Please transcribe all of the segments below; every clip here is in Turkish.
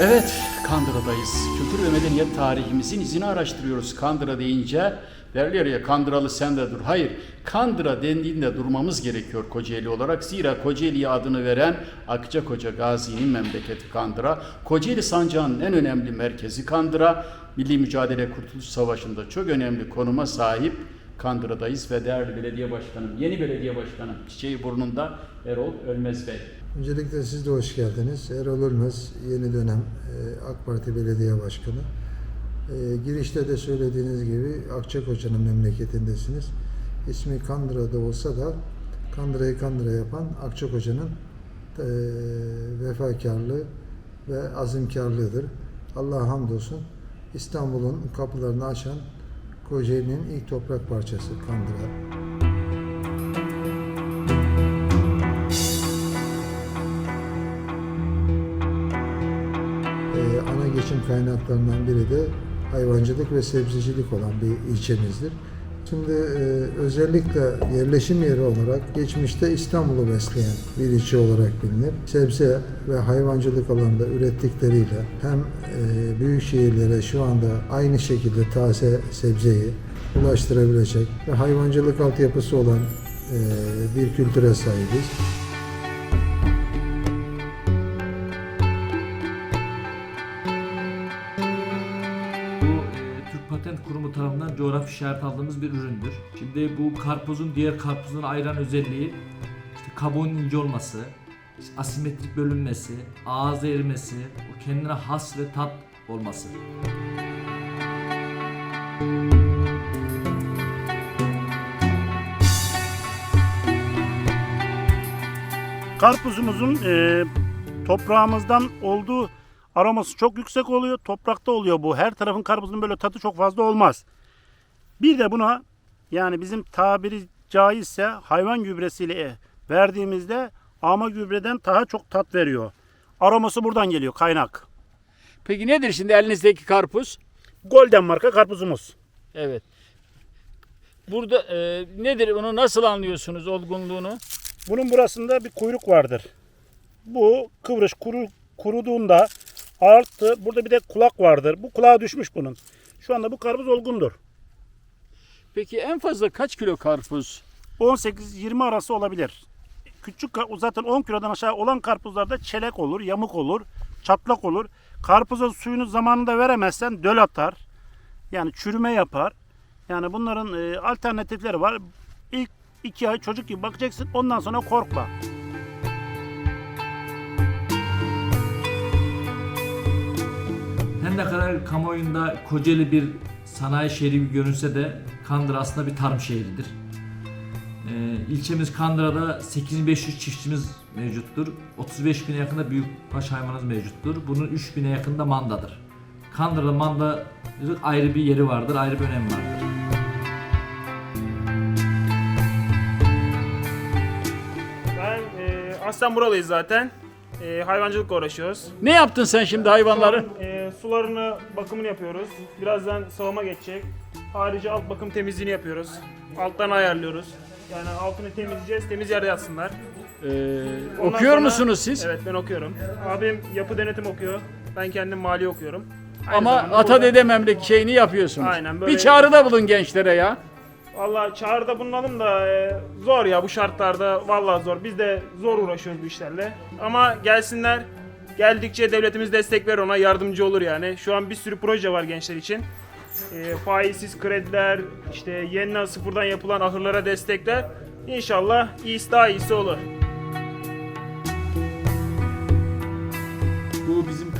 Evet, Kandıra'dayız. Kültür ve medeniyet tarihimizin izini araştırıyoruz. Kandıra deyince derler ya Kandıralı sen de dur. Hayır, Kandıra dendiğinde durmamız gerekiyor Kocaeli olarak. Zira Kocaeli'ye adını veren Akçakoca Gazi'nin memleketi Kandıra. Kocaeli Sancağı'nın en önemli merkezi Kandıra. Milli Mücadele Kurtuluş Savaşı'nda çok önemli konuma sahip Kandıra'dayız ve değerli belediye başkanım, yeni belediye başkanım çiçeği burnunda Erol Ölmez Bey. Öncelikle siz de hoş geldiniz. Erol Ölmez, yeni dönem e, AK Parti Belediye Başkanı. E, Girişte de söylediğiniz gibi Akçakoca'nın memleketindesiniz. İsmi Kandıra'da olsa da Kandıra'yı Kandıra yapan Akçakoca'nın e, vefakarlığı ve azimkarlığıdır. Allah'a hamdolsun İstanbul'un kapılarını açan Kocaeli'nin ilk toprak parçası Kandıra. Kaynaklarından biri de hayvancılık ve sebzecilik olan bir ilçemizdir. Şimdi e, özellikle yerleşim yeri olarak geçmişte İstanbul'u besleyen bir ilçe olarak bilinir. Sebze ve hayvancılık alanında ürettikleriyle hem e, büyük şehirlere şu anda aynı şekilde taze sebzeyi ulaştırabilecek ve hayvancılık altyapısı olan e, bir kültüre sahibiz. Bu e, Türk Patent Kurumu tarafından coğrafi işaret aldığımız bir üründür. Şimdi bu karpuzun diğer karpuzdan ayıran özelliği işte kabuğun ince olması, işte asimetrik bölünmesi, ağızda erimesi, o kendine has ve tat olması. Karpuzumuzun e, toprağımızdan olduğu aroması çok yüksek oluyor. Toprakta oluyor bu. Her tarafın karpuzunun böyle tadı çok fazla olmaz. Bir de buna yani bizim tabiri caizse hayvan gübresiyle verdiğimizde ama gübreden daha çok tat veriyor. Aroması buradan geliyor kaynak. Peki nedir şimdi elinizdeki karpuz? Golden marka karpuzumuz. Evet. Burada e, nedir bunu nasıl anlıyorsunuz olgunluğunu? Bunun burasında bir kuyruk vardır. Bu kıvrış kuru, kuruduğunda artı burada bir de kulak vardır. Bu kulağa düşmüş bunun. Şu anda bu karpuz olgundur. Peki en fazla kaç kilo karpuz? 18-20 arası olabilir. Küçük zaten 10 kilodan aşağı olan karpuzlarda çelek olur, yamuk olur, çatlak olur. Karpuza suyunu zamanında veremezsen döl atar. Yani çürüme yapar. Yani bunların e, alternatifleri var. İlk iki ay çocuk gibi bakacaksın ondan sonra korkma. Her ne kadar kamuoyunda Kocaeli bir sanayi şehri gibi görünse de Kandıra aslında bir tarım şehridir. Ee, ilçemiz Kandıra'da 8500 çiftçimiz mevcuttur. 35 bine yakında büyükbaş hayvanımız mevcuttur. Bunun 3000'e yakında mandadır. Kandıra'da mandacılık ayrı bir yeri vardır, ayrı bir önemi vardır. Ben e, aslen buralıyız zaten. E, hayvancılıkla uğraşıyoruz. Ne yaptın sen şimdi hayvanları? E, sularını, bakımını yapıyoruz. Birazdan sağıma geçecek. Harici alt bakım temizliğini yapıyoruz. Alttan ayarlıyoruz. Yani altını temizleyeceğiz, temiz yerde yatsınlar. Ee, Ondan okuyor sonra- musunuz siz? Evet ben okuyorum. Abim yapı denetim okuyor. Ben kendim mali okuyorum. Aynı Ama zamanda ata burada- dede memlek şeyini yapıyorsunuz. Aynen, böyle- Bir çağrıda bulun gençlere ya. Valla çağrıda bulunalım da e, zor ya bu şartlarda valla zor. Biz de zor uğraşıyoruz bu işlerle. Ama gelsinler. Geldikçe devletimiz destek verir ona yardımcı olur yani. Şu an bir sürü proje var gençler için. E, faizsiz krediler, işte yeniden sıfırdan yapılan ahırlara destekler. İnşallah iyisi daha iyisi olur.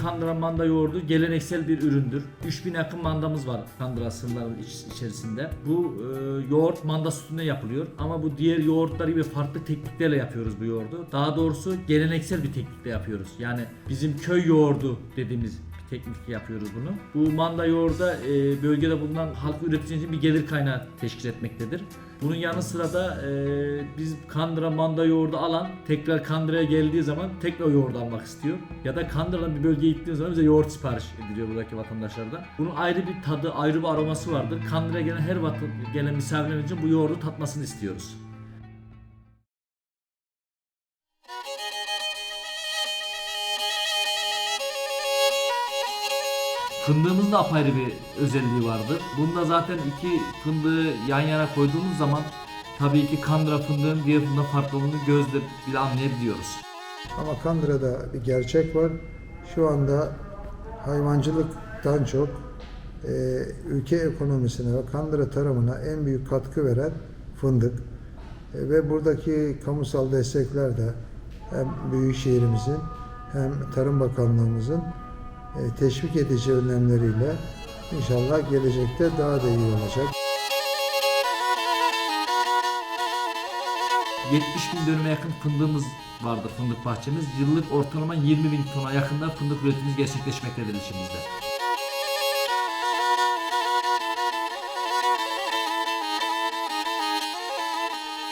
Kandıra manda yoğurdu geleneksel bir üründür. 3000 yakın mandamız var Kandıra sınırları iç- içerisinde. Bu e, yoğurt manda sütünden yapılıyor ama bu diğer yoğurtlar gibi farklı tekniklerle yapıyoruz bu yoğurdu. Daha doğrusu geleneksel bir teknikle yapıyoruz. Yani bizim köy yoğurdu dediğimiz bir teknik yapıyoruz bunu. Bu manda yoğurdu da, e, bölgede bulunan halk üreticisi için bir gelir kaynağı teşkil etmektedir. Bunun yanı sıra da e, biz Kandıra manda yoğurdu alan tekrar Kandıra'ya geldiği zaman tekrar yoğurdu almak istiyor. Ya da Kandıra'dan bir bölgeye gittiği zaman bize yoğurt sipariş ediliyor buradaki vatandaşlardan. Bunun ayrı bir tadı, ayrı bir aroması vardır. Kandıra'ya gelen her vatan, gelen misafirlerimiz için bu yoğurdu tatmasını istiyoruz. Fındığımızın da apayrı bir özelliği vardır. Bunda zaten iki fındığı yan yana koyduğumuz zaman tabii ki kandıra fındığın diğer fındığın farklılığını gözle bile anlayabiliyoruz. Ama Kandıra'da bir gerçek var. Şu anda hayvancılıktan çok e, ülke ekonomisine ve Kandıra tarımına en büyük katkı veren fındık. E, ve buradaki kamusal destekler de hem Büyükşehirimizin hem Tarım Bakanlığımızın teşvik edici önlemleriyle inşallah gelecekte daha da iyi olacak. 70 bin dönüme yakın fındığımız vardır fındık bahçemiz. Yıllık ortalama 20 bin tona yakında fındık üretimimiz gerçekleşmektedir işimizde.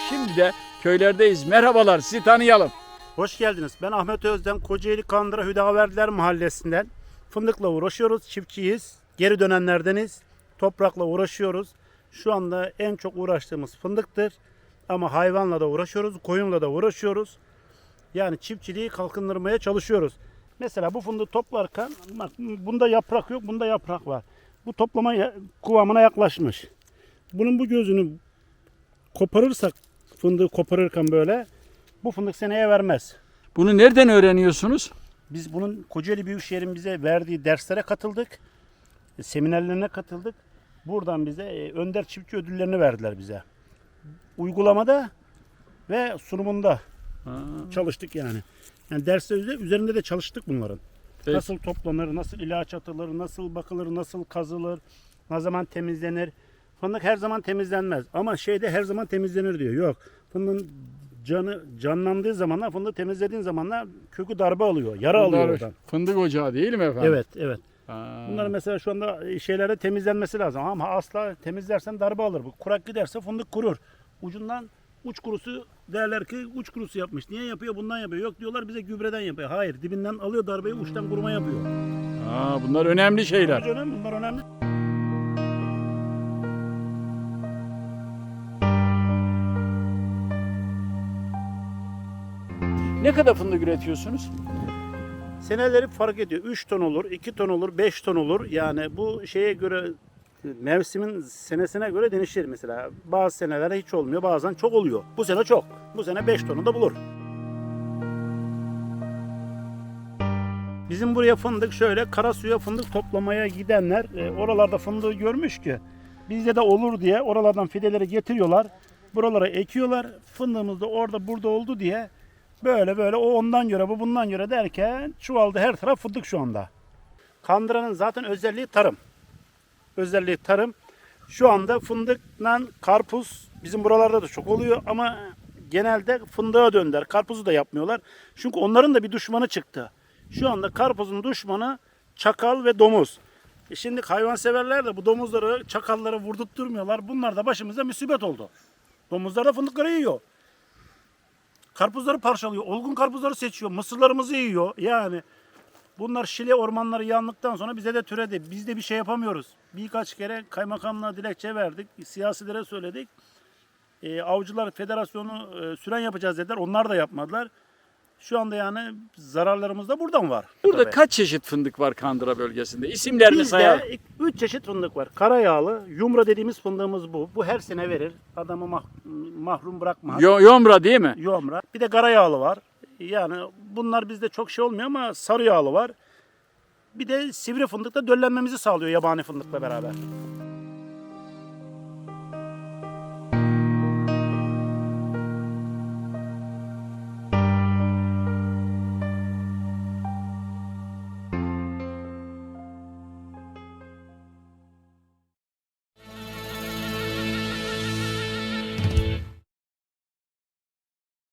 Şimdi de köylerdeyiz. Merhabalar sizi tanıyalım. Hoş geldiniz. Ben Ahmet Özden, Kocaeli Kandıra Hüdaverdiler Mahallesi'nden. Fındıkla uğraşıyoruz, çiftçiyiz. Geri dönenlerdeniz. Toprakla uğraşıyoruz. Şu anda en çok uğraştığımız fındıktır. Ama hayvanla da uğraşıyoruz, koyunla da uğraşıyoruz. Yani çiftçiliği kalkındırmaya çalışıyoruz. Mesela bu fındığı toplarken bak bunda yaprak yok, bunda yaprak var. Bu toplama kıvamına yaklaşmış. Bunun bu gözünü koparırsak fındığı koparırken böyle bu fındık seneye vermez. Bunu nereden öğreniyorsunuz? Biz bunun Kocaeli Büyükşehir'in bize verdiği derslere katıldık. e, Seminerlerine katıldık. Buradan bize e, Önder Çiftçi ödüllerini verdiler bize. Uygulamada ve sunumunda çalıştık yani. Yani dersler üze- üzerinde de çalıştık bunların. Peki. Nasıl toplanır, nasıl ilaç atılır, nasıl bakılır, nasıl kazılır, ne zaman temizlenir. Fındık her zaman temizlenmez ama şeyde her zaman temizlenir diyor. Yok. Fındığın canı canlandığı zamanlar, fındığı temizlediğin zamanlar kökü darbe alıyor, yara alıyor Bunlar oradan. Fındık ocağı değil mi efendim? Evet, evet. Ha. Bunlar mesela şu anda şeylerde temizlenmesi lazım ama asla temizlersen darbe alır bu. Kurak giderse fındık kurur. Ucundan uç kurusu derler ki uç kurusu yapmış. Niye yapıyor? Bundan yapıyor. Yok diyorlar bize gübreden yapıyor. Hayır, dibinden alıyor darbeyi, uçtan kuruma yapıyor. Ha, bunlar önemli şeyler. Bunlar önemli. Ne kadar fındık üretiyorsunuz? Seneleri fark ediyor. 3 ton olur, 2 ton olur, 5 ton olur. Yani bu şeye göre mevsimin senesine göre değişir mesela. Bazı senelerde hiç olmuyor, bazen çok oluyor. Bu sene çok. Bu sene 5 tonu da bulur. Bizim buraya fındık şöyle Karasu'ya fındık toplamaya gidenler e, oralarda fındığı görmüş ki bizde de olur diye oralardan fideleri getiriyorlar. Buralara ekiyorlar. Fındığımız da orada burada oldu diye böyle böyle o ondan göre bu bundan göre derken çuvalda her taraf fındık şu anda. Kandıra'nın zaten özelliği tarım. Özelliği tarım. Şu anda fındıkla karpuz bizim buralarda da çok oluyor ama genelde fındığa döndüler. Karpuzu da yapmıyorlar. Çünkü onların da bir düşmanı çıktı. Şu anda karpuzun düşmanı çakal ve domuz. E şimdi hayvanseverler de bu domuzları, çakalları vurdurtturmuyorlar. Bunlar da başımıza musibet oldu. Domuzlar da fındıkları yiyor. Karpuzları parçalıyor. Olgun karpuzları seçiyor. Mısırlarımızı yiyor. Yani bunlar Şile ormanları yandıktan sonra bize de türedi. Biz de bir şey yapamıyoruz. Birkaç kere kaymakamlığa dilekçe verdik. Siyasilere söyledik. E, Avcılar Federasyonu e, süren yapacağız dediler. Onlar da yapmadılar. Şu anda yani zararlarımız da buradan var. Burada Tabii. kaç çeşit fındık var Kandıra bölgesinde? İsimlerini sayalım. Bizde 3 çeşit fındık var. Karayağlı, yumra dediğimiz fındığımız bu. Bu her sene verir. Adamı mah- mahrum bırakmaz. Yo- yomra değil mi? Yomra. Bir de karayağlı var. Yani bunlar bizde çok şey olmuyor ama sarı yağlı var. Bir de sivri fındık da döllenmemizi sağlıyor yabani fındıkla beraber.